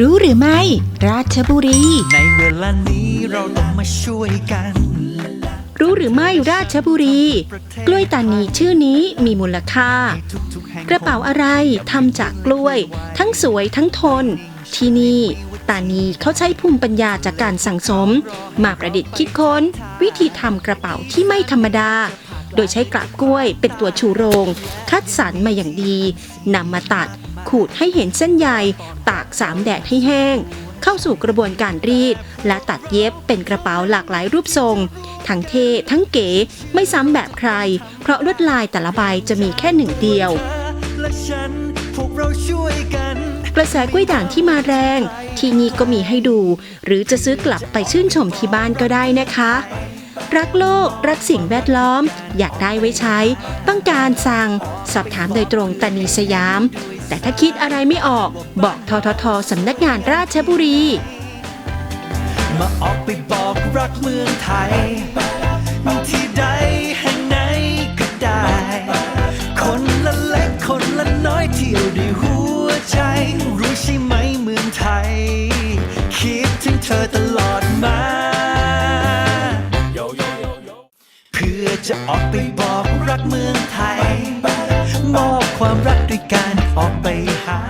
รู้หรือไม่ ราชบุรี ในเวลานี้เราต้องมาช่วยกัน รู้หรือไม่ราชบุรี กล้วยตานีชื่อนี้มีมูลค่าทุกๆแห่งกระเป๋าอะไรทำจากกล้วย ทั้งสวยทั้งทน ที่นี่ตานีเขาใช้ภูมิปัญญาจากการสั่งสม มาประดิษฐ์คิดค้น วิธีทำกระเป๋าที่ไม่ธรรมดา โดยใช้กลับกล้วยเป็นตัวชูโรง คัดสรรมาอย่างดีนำมาตัด ขูดให้เห็นเส้นใย ตากสามแดดให้แห้ง เข้าสู่กระบวนการรีด และตัดเย็บเป็นกระเป๋าหลากหลายรูปทรง ทั้งเท่ทั้งเก๋ไม่ซ้ำแบบใคร เพราะลวดลายแต่ละใบจะมีแค่หนึ่งเดียวกราช่วยกันกระแสกล้วยด่างที่มาแรง ที่นี่ก็มีให้ดู หรือจะซื้อกลับไปชื่นชมที่บ้านก็ได้นะคะ รักโลก รักสิ่งแวดล้อม อยากได้ไว้ใช้ ต้องการสั่ง สอบถามโดยตรงตานีสยาม แต่ถ้าคิดอะไรไม่ออก บอกทททสำนักงานราชบุรี มาออกไปบอกรักเมืองไทยที่ใดแห่งไหนก็ได้ คนละเล็กคนละน้อยเที่ยวด้วยหัวใจ รู้ใช่ไหมเมืองไทย คิดถึงเธอตลอด พื่อจะออกไปบอกรักเมืองไทย มอบความรักด้วยการออกไปหา